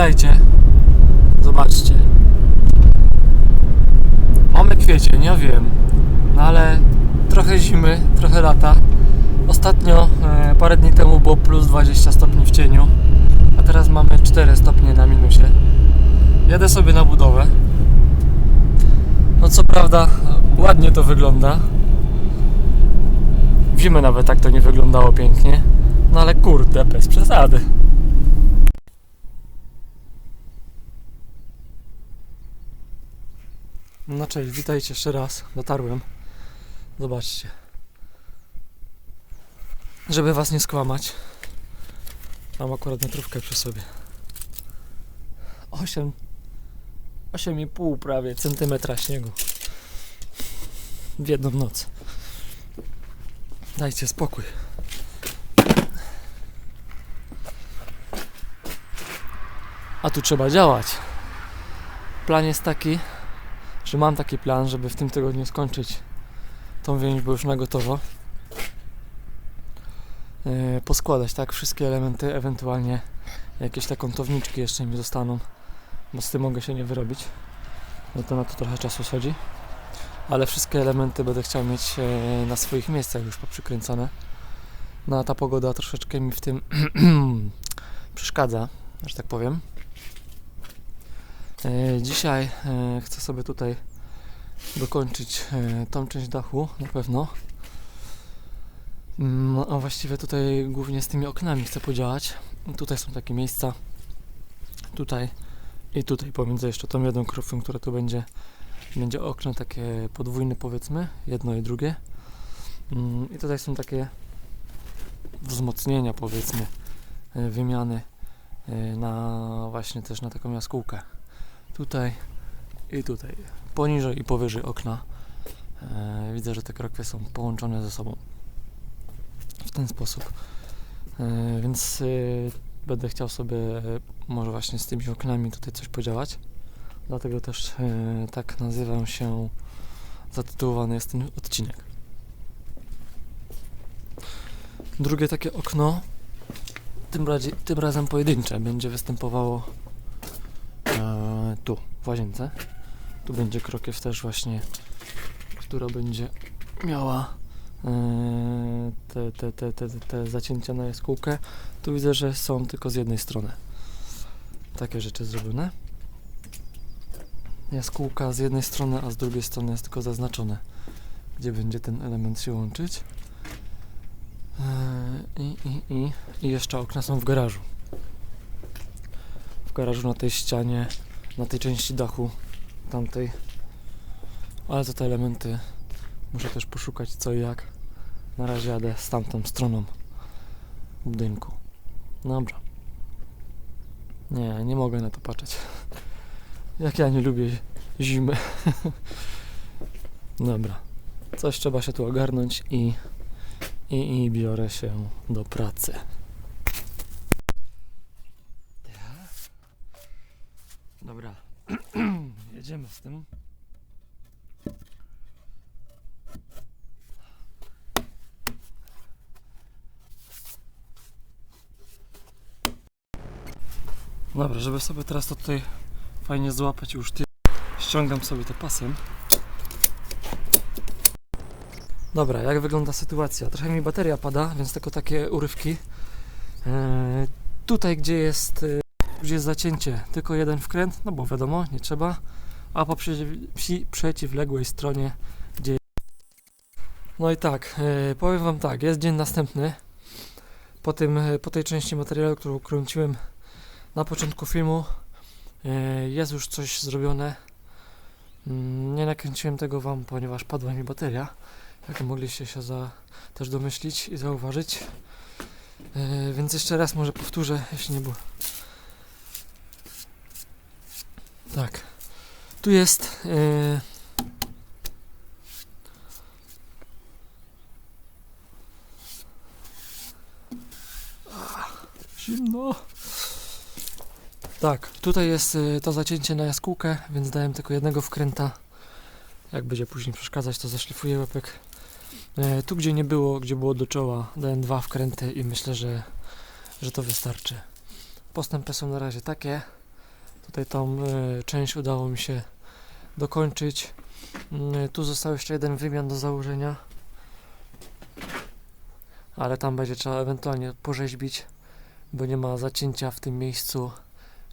Witajcie. Zobaczcie. Mamy kwiecień, ja wiem. No ale trochę zimy, trochę lata. Ostatnio, e, parę dni temu było plus 20 stopni w cieniu, a teraz mamy 4 stopnie na minusie. Jadę sobie na budowę. No co prawda, ładnie to wygląda. W nawet tak to nie wyglądało pięknie. No ale kurde, bez przesady. No cześć, witajcie jeszcze raz. Dotarłem. Zobaczcie. Żeby was nie skłamać. Mam akurat metrówkę przy sobie. 8 8,5 prawie centymetra śniegu. W jedną noc. Dajcie spokój. A tu trzeba działać. Plan jest taki, że mam taki plan, żeby w tym tygodniu skończyć tą więź, bo już na gotowo. Yy, poskładać tak wszystkie elementy, ewentualnie jakieś te kątowniczki jeszcze mi zostaną, bo z tym mogę się nie wyrobić. No to na to trochę czasu schodzi. Ale wszystkie elementy będę chciał mieć e, na swoich miejscach już poprzykręcane. No a ta pogoda troszeczkę mi w tym przeszkadza, że tak powiem. E, Dzisiaj e, chcę sobie tutaj dokończyć e, tą część dachu na pewno. Mm, A właściwie tutaj głównie z tymi oknami chcę podziałać. Tutaj są takie miejsca. Tutaj i tutaj pomiędzy jeszcze tą jedną krową, która tu będzie, będzie okno takie podwójne powiedzmy, jedno i drugie. Mm, I tutaj są takie wzmocnienia powiedzmy, wymiany na właśnie też na taką jaskółkę tutaj i tutaj, poniżej i powyżej okna. E, widzę, że te krokwie są połączone ze sobą w ten sposób. E, więc e, będę chciał sobie e, może właśnie z tymi oknami tutaj coś podziałać. Dlatego też e, tak nazywam się, zatytułowany jest ten odcinek. Drugie takie okno, tym, razie, tym razem pojedyncze, będzie występowało tu, w łazience. Tu będzie krokiew też właśnie, która będzie miała e, te, te, te, te, te zacięcia na jaskółkę. Tu widzę, że są tylko z jednej strony takie rzeczy zrobione. Jaskółka z jednej strony, a z drugiej strony jest tylko zaznaczone, gdzie będzie ten element się łączyć. E, I, i, i, I jeszcze okna są w garażu. W garażu na tej ścianie, na tej części dachu tamtej. Ale to te elementy muszę też poszukać co i jak. Na razie jadę z tamtą stroną budynku. Dobra. Nie, nie mogę na to patrzeć. Jak ja nie lubię zimy. Dobra. Coś trzeba się tu ogarnąć i, i, i biorę się do pracy. Dobra. Jedziemy z tym. Dobra, żeby sobie teraz to tutaj fajnie złapać już ty ściągam sobie to pasem. Dobra, jak wygląda sytuacja? Trochę mi bateria pada, więc tylko takie urywki. Eee, tutaj gdzie jest, e, gdzie jest zacięcie, tylko jeden wkręt, no bo wiadomo, nie trzeba. A po przeciwległej stronie, gdzie No i tak, e, powiem wam tak, jest dzień następny. Po, tym, e, po tej części materiału, którą kręciłem na początku filmu e, jest już coś zrobione. Mm, Nie nakręciłem tego Wam, ponieważ padła mi bateria. Jak mogliście się za, też domyślić i zauważyć. Więc jeszcze raz może powtórzę, jeśli nie było. Tak. Tu jest. e, Zimno. Tak, tutaj jest y, to zacięcie na jaskółkę, więc dałem tylko jednego wkręta. Jak będzie później przeszkadzać, to zaszlifuję łepek. E, tu, gdzie nie było, gdzie było do czoła, dałem dwa wkręty i myślę, że, że to wystarczy. Postępy są na razie takie. Tutaj tą y, część udało mi się dokończyć. Y, tu został jeszcze jeden wymian do założenia. Ale tam będzie trzeba ewentualnie porzeźbić, bo nie ma zacięcia w tym miejscu,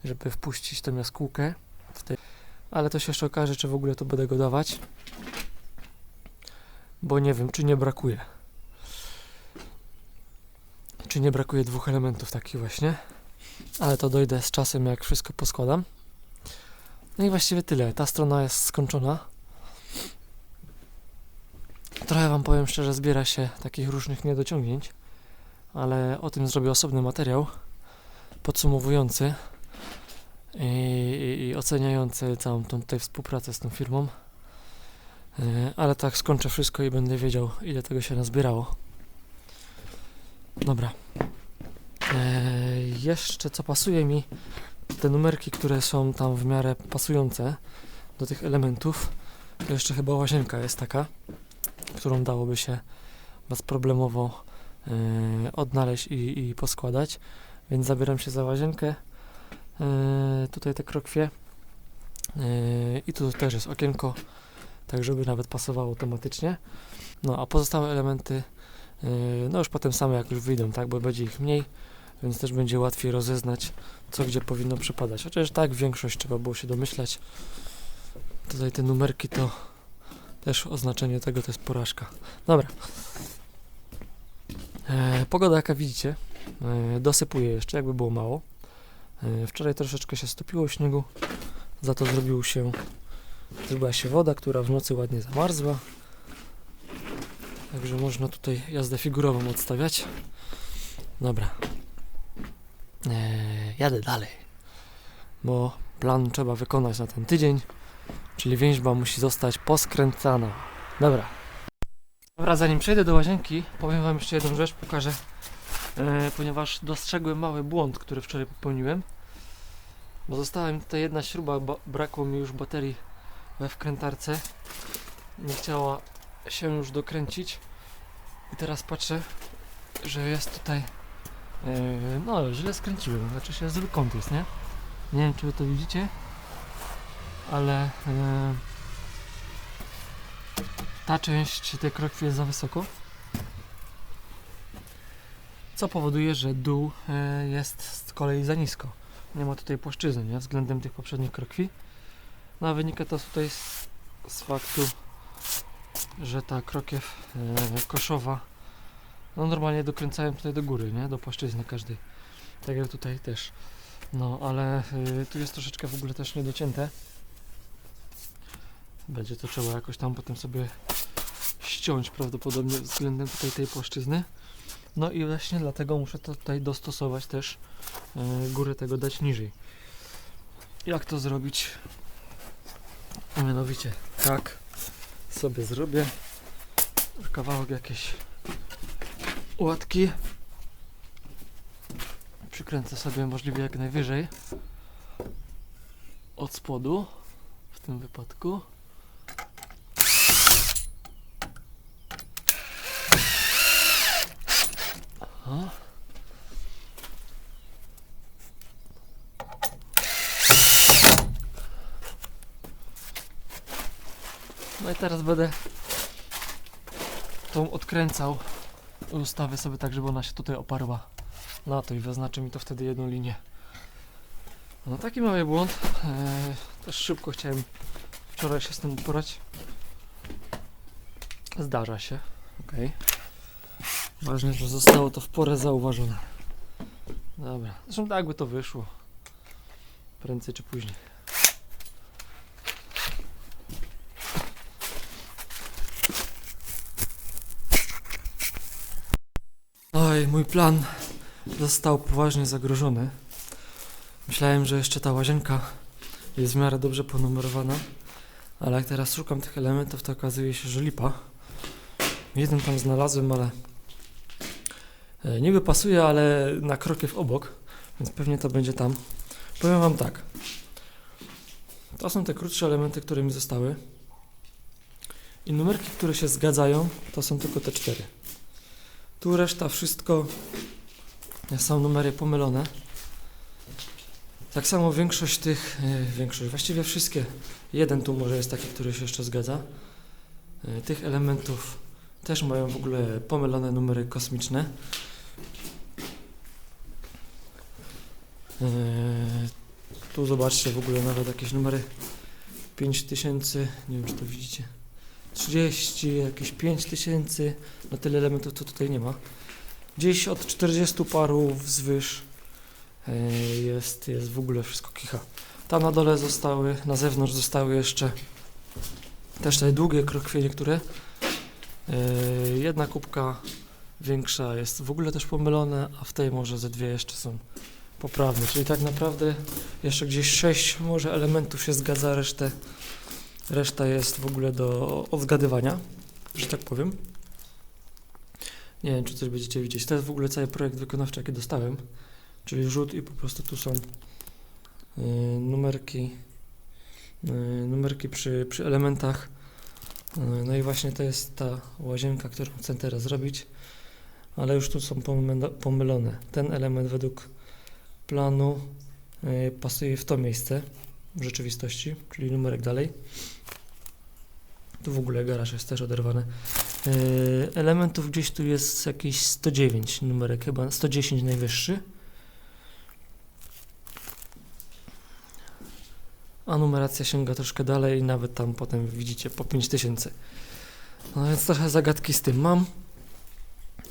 żeby wpuścić tą jaskółkę. Ale to się jeszcze okaże, czy w ogóle to będę go dawać. Bo nie wiem, czy nie brakuje. Czy nie brakuje dwóch elementów takich właśnie. Ale to dojdę z czasem, jak wszystko poskładam. No i właściwie tyle. Ta strona jest skończona. Trochę Wam powiem szczerze, zbiera się takich różnych niedociągnięć, ale o tym zrobię osobny materiał podsumowujący i, i, i oceniający całą tą tutaj współpracę z tą firmą. Yy, Ale tak skończę wszystko i będę wiedział, ile tego się nazbierało. Dobra. Eee, jeszcze co pasuje mi, te numerki, które są tam w miarę pasujące do tych elementów, to jeszcze chyba łazienka jest taka, którą dałoby się bezproblemowo eee, odnaleźć i, i poskładać, więc zabieram się za łazienkę. Eee, tutaj te krokwie i tu też jest okienko, tak żeby nawet pasowało tematycznie. No a pozostałe elementy No już potem same jak już wyjdą, tak, bo będzie ich mniej, więc też będzie łatwiej rozeznać, co gdzie powinno przypadać. Chociaż tak większość trzeba było się domyślać. Tutaj te numerki to też oznaczenie tego to jest porażka. Dobra. E, pogoda jaka widzicie, e, dosypuję jeszcze, jakby było mało. E, wczoraj troszeczkę się stopiło śniegu, za to zrobił się, zrobiła się woda, która w nocy ładnie zamarzła. Także można tutaj jazdę figurową odstawiać. Dobra. Eee, jadę dalej. Bo plan trzeba wykonać na ten tydzień. Czyli więźba musi zostać poskręcana. Dobra. Dobra, zanim przejdę do łazienki, powiem Wam jeszcze jedną rzecz, pokażę. E, ponieważ dostrzegłem mały błąd, który wczoraj popełniłem. Bo została mi tutaj jedna śruba, ba- brakło mi już baterii we wkrętarce. Nie chciała się już dokręcić. I teraz patrzę, że jest tutaj. Yy, no, źle skręciłem. Znaczy się zły kąt jest, nie? Nie wiem, czy wy to widzicie, ale yy, ta część tej krokwi jest za wysoko. Co powoduje, że dół yy, jest z kolei za nisko. Nie ma tutaj płaszczyzny, nie? Względem tych poprzednich krokwi. No a wynika to tutaj z, z faktu, że ta krokiew e, koszowa no normalnie dokręcałem tutaj do góry, nie? Do płaszczyzny każdej. Tak jak tutaj też. No, ale e, tu jest troszeczkę w ogóle też niedocięte. Będzie to trzeba jakoś tam potem sobie ściąć prawdopodobnie względem tutaj tej płaszczyzny. No i właśnie dlatego muszę to tutaj dostosować też e, górę tego dać niżej. Jak to zrobić? Mianowicie tak sobie zrobię kawałek jakiejś łatki. Przykręcę sobie możliwie jak najwyżej. Od spodu. W tym wypadku. Aha. No i teraz będę tą odkręcał ustawię sobie tak, żeby ona się tutaj oparła na to i wyznaczy mi to wtedy jedną linię. No taki mały błąd. Eee, też szybko chciałem wczoraj się z tym uporać. Zdarza się. ok. Ważne, że zostało to w porę zauważone. Dobra. Zresztą tak by to wyszło. Prędzej czy później. Mój plan został poważnie zagrożony. Myślałem, że jeszcze ta łazienka jest w miarę dobrze ponumerowana, ale jak teraz szukam tych elementów, to okazuje się, że lipa. Jeden tam znalazłem, ale e, niby pasuje, ale na krokiew obok, więc pewnie to będzie tam. Powiem Wam tak. To są te krótsze elementy, które mi zostały. I numerki, które się zgadzają, to są tylko te cztery. Tu reszta wszystko są numery pomylone. Tak samo większość tych, e, większość, właściwie wszystkie, jeden tu może jest taki, który się jeszcze zgadza, e, tych elementów też mają w ogóle pomylone numery kosmiczne. E, Tu zobaczcie w ogóle nawet jakieś numery 5000, nie wiem czy to widzicie, 30, jakieś 5000, no tyle elementów to tutaj nie ma. Gdzieś od 40 paru wzwyż e, jest, jest w ogóle wszystko kicha. Tam na dole zostały, na zewnątrz zostały jeszcze też te długie krokwie niektóre. E, Jedna kubka większa jest w ogóle też pomylone, a w tej może ze dwie jeszcze są poprawne. Czyli tak naprawdę jeszcze gdzieś sześć może elementów się zgadza, resztę, reszta jest w ogóle do odgadywania, że tak powiem. Nie wiem, czy coś będziecie widzieć. To jest w ogóle cały projekt wykonawczy, jaki dostałem. Czyli rzut i po prostu tu są y, numerki, y, numerki przy, przy elementach. Y, no i właśnie to jest ta łazienka, którą chcę teraz zrobić. Ale już tu są pomylo- pomylone. Ten element według planu pasuje w to miejsce w rzeczywistości, czyli numerek dalej. Tu w ogóle garaż jest też oderwany. Y, Elementów gdzieś tu jest jakieś 109 numerek, chyba 110 najwyższy. A numeracja sięga troszkę dalej nawet tam potem widzicie po 5000. No więc trochę zagadki z tym mam.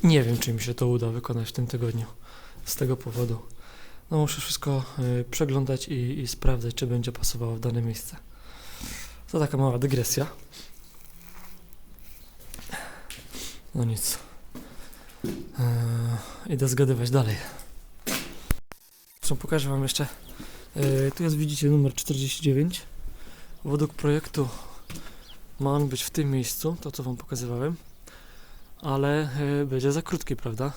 Nie wiem, czy mi się to uda wykonać w tym tygodniu. Z tego powodu. No muszę wszystko y, przeglądać i, i sprawdzać, czy będzie pasowało w dane miejsce. To taka mała dygresja. No nic. Eee, idę zgadywać dalej. Zresztą pokażę Wam jeszcze. Eee, tu jest, widzicie, numer 49. Według projektu ma on być w tym miejscu, to co Wam pokazywałem. Ale e, będzie za krótki, prawda?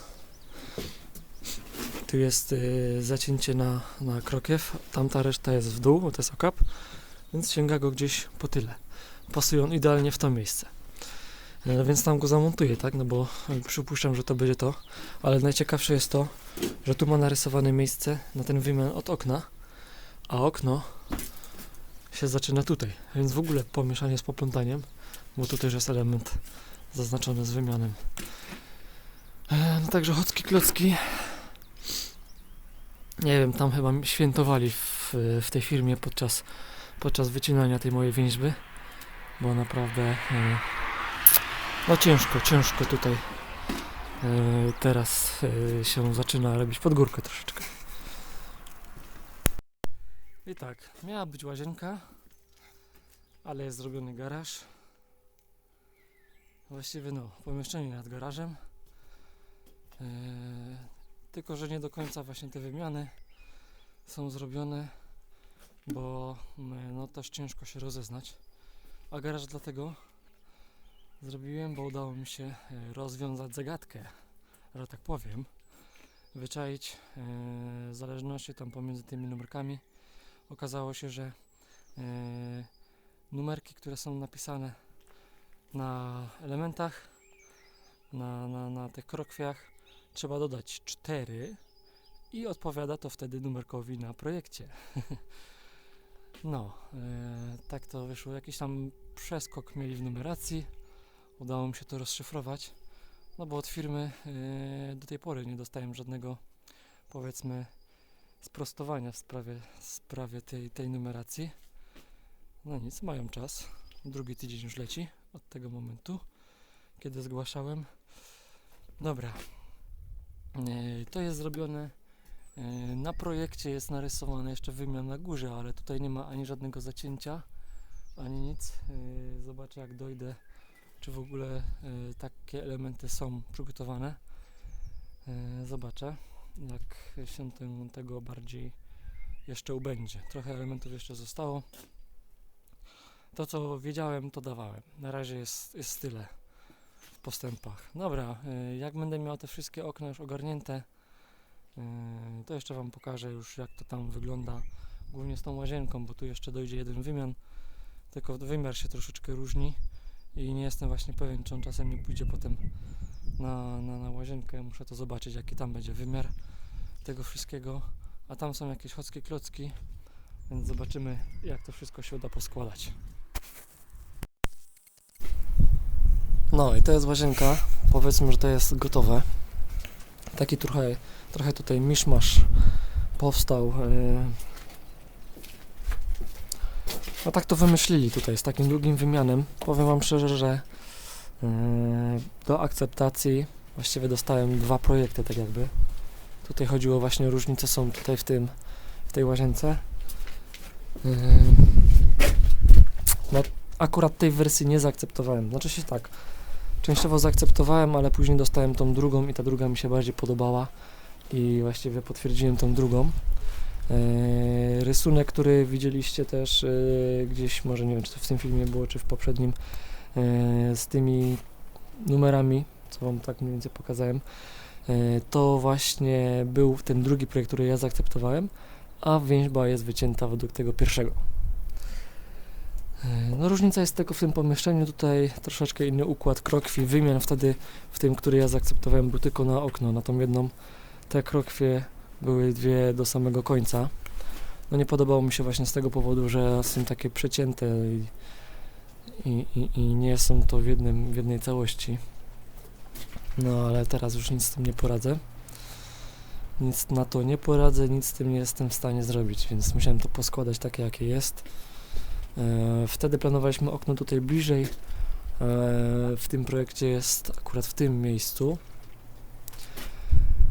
Tu jest e, zacięcie na, na krokiew, tamta reszta jest w dół, to jest okap, więc sięga go gdzieś po tyle. Pasuje on idealnie w to miejsce. E, Więc tam go zamontuję, tak? No bo e, przypuszczam, że to będzie to. Ale najciekawsze jest to, że tu ma narysowane miejsce na ten wymian od okna, a okno się zaczyna tutaj. Więc w ogóle pomieszanie z poplątaniem, bo tu też jest element zaznaczony z wymianem. E, No także chocki klocki. Nie wiem, tam chyba świętowali w, w tej firmie podczas, podczas wycinania tej mojej więźby, bo naprawdę e, no ciężko, ciężko tutaj e, teraz e, się zaczyna robić pod górkę troszeczkę. I tak, miała być łazienka, ale jest zrobiony garaż. Właściwie no, pomieszczenie nad garażem. Tylko, że nie do końca właśnie te wymiany są zrobione, bo mm, no też ciężko się rozeznać. A garaż dlatego zrobiłem, bo udało mi się e, rozwiązać zagadkę, że tak powiem. Wyczaić e, zależności tam pomiędzy tymi numerkami. Okazało się, że e, numerki, które są napisane na elementach, na, na, na tych krokwiach, trzeba dodać 4 i odpowiada to wtedy numerkowi na projekcie. no, e, tak to wyszło. Jakiś tam przeskok mieli w numeracji. Udało mi się to rozszyfrować. No bo od firmy e, do tej pory nie dostałem żadnego, powiedzmy, sprostowania w sprawie, w sprawie tej, tej numeracji. No nic, mają czas. Drugi tydzień już leci od tego momentu, kiedy zgłaszałem. Dobra. E, To jest zrobione e, na projekcie, jest narysowane jeszcze wymian na górze, ale tutaj nie ma ani żadnego zacięcia, ani nic. E, Zobaczę jak dojdę, czy w ogóle takie elementy są przygotowane. Zobaczę, jak się tego bardziej jeszcze ubędzie. Trochę elementów jeszcze zostało. To co wiedziałem, to dawałem. Na razie jest, jest tyle w postępach. Dobra, y, jak będę miał te wszystkie okna już ogarnięte, y, to jeszcze Wam pokażę już jak to tam wygląda, głównie z tą łazienką, bo tu jeszcze dojdzie jeden wymian, tylko wymiar się troszeczkę różni i nie jestem właśnie pewien, czy on czasem nie pójdzie potem na, na, na łazienkę, muszę to zobaczyć, jaki tam będzie wymiar tego wszystkiego, a tam są jakieś chodzkie klocki, więc zobaczymy jak to wszystko się uda poskładać. No i to jest łazienka, powiedzmy, że to jest gotowe. Taki trochę, trochę tutaj miszmasz powstał. yy. No tak to wymyślili tutaj z takim długim wymianem. Powiem Wam szczerze, że yy, do akceptacji właściwie dostałem dwa projekty tak jakby. Tutaj chodziło właśnie różnice są tutaj w tym, w tej łazience. Yy, No akurat tej wersji nie zaakceptowałem. Znaczy się tak, częściowo zaakceptowałem, ale później dostałem tą drugą i ta druga mi się bardziej podobała i właściwie potwierdziłem tą drugą. Yy, rysunek, który widzieliście też yy, gdzieś, może nie wiem, czy to w tym filmie było, czy w poprzednim, yy, z tymi numerami, co Wam tak mniej więcej pokazałem, yy, to właśnie był ten drugi projekt, który ja zaakceptowałem, a więźba jest wycięta według tego pierwszego. Yy, No różnica jest tylko w tym pomieszczeniu, tutaj troszeczkę inny układ krokwi, wymian wtedy w tym, który ja zaakceptowałem był tylko na okno, na tą jedną te krokwie były dwie do samego końca. No nie podobało mi się właśnie z tego powodu, że są takie przecięte i, i, i, i nie są to w, jednym, w jednej całości. No ale teraz już nic z tym nie poradzę. Nic na to nie poradzę, nic z tym nie jestem w stanie zrobić, więc musiałem to poskładać takie jakie jest. E, wtedy planowaliśmy okno tutaj bliżej. E, w tym projekcie jest akurat w tym miejscu.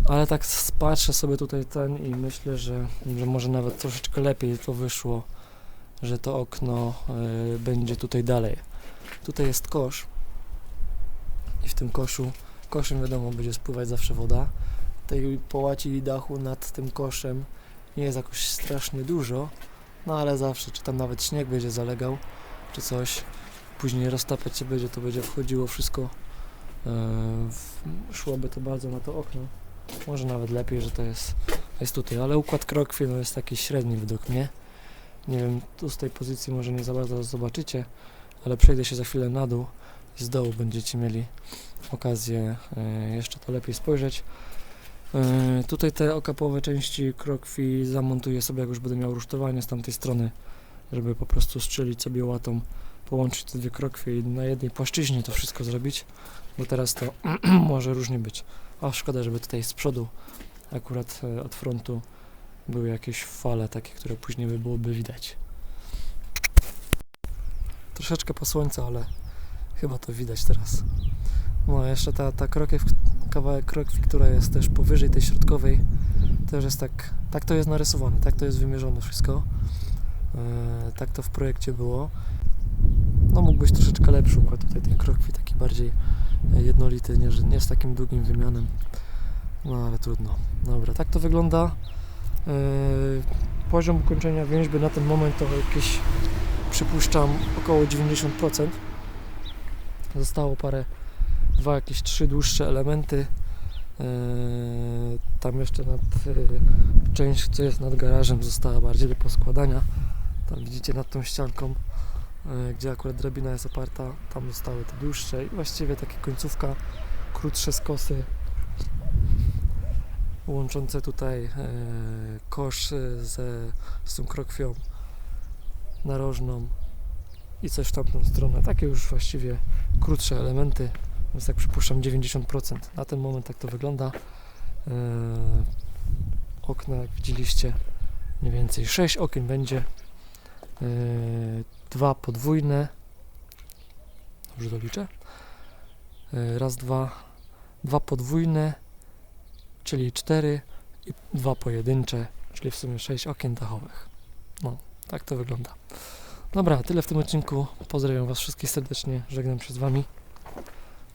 Ale tak patrzę sobie tutaj ten i myślę, że, że może nawet troszeczkę lepiej to wyszło, że to okno y, będzie tutaj dalej. Tutaj jest kosz i w tym koszu, koszem wiadomo będzie spływać zawsze woda. Tej połaci dachu nad tym koszem nie jest jakoś strasznie dużo, no ale zawsze, czy tam nawet śnieg będzie zalegał, czy coś, później roztapiać się będzie, to będzie wchodziło wszystko, y, w, szłoby to bardzo na to okno. Może nawet lepiej, że to jest, jest tutaj, ale układ krokwi no jest taki średni według mnie. Nie wiem, tu z tej pozycji może nie za bardzo zobaczycie, ale przejdę się za chwilę na dół i z dołu będziecie mieli okazję e, jeszcze to lepiej spojrzeć. E, tutaj te okapowe części krokwi zamontuję sobie, jak już będę miał rusztowanie z tamtej strony, żeby po prostu strzelić sobie łatą, połączyć te dwie krokwie i na jednej płaszczyźnie to wszystko zrobić, bo teraz to może różnie być. A szkoda, żeby tutaj z przodu, akurat e, od frontu, były jakieś fale takie, które później by byłoby widać. Troszeczkę po słońcu, ale chyba to widać teraz. No, jeszcze ta, ta krokiew, kawałek krokwi, która jest też powyżej tej środkowej, też jest tak, tak to jest narysowane, tak to jest wymierzone wszystko. E, tak to w projekcie było. No mógł być troszeczkę lepszy układ tutaj tej krokwi, taki bardziej e, jednolity, nie, nie z takim długim wymianem. No ale trudno. Dobra, tak to wygląda. Yy, poziom ukończenia więźby na ten moment to jakieś przypuszczam około 90%. Zostało parę, dwa jakieś trzy dłuższe elementy. Yy, tam jeszcze nad yy, część, co jest nad garażem, została bardziej do poskładania. Tam widzicie nad tą ścianką, yy, gdzie akurat drabina jest oparta, tam zostały te dłuższe i właściwie takie końcówka, krótsze skosy łączące tutaj e, kosz e, ze, z tą krokwią narożną i coś w tamtą stronę. Takie już właściwie krótsze elementy, więc tak przypuszczam 90%. Na ten moment tak to wygląda. E, okna, jak widzieliście, mniej więcej 6 okien będzie. E, dwa podwójne. Dobrze doliczę? E, raz, dwa. Dwa podwójne czyli 4 i dwa pojedyncze, czyli w sumie 6 okien dachowych. No, tak to wygląda. Dobra, tyle w tym odcinku. Pozdrawiam Was wszystkich serdecznie, żegnam się z Wami.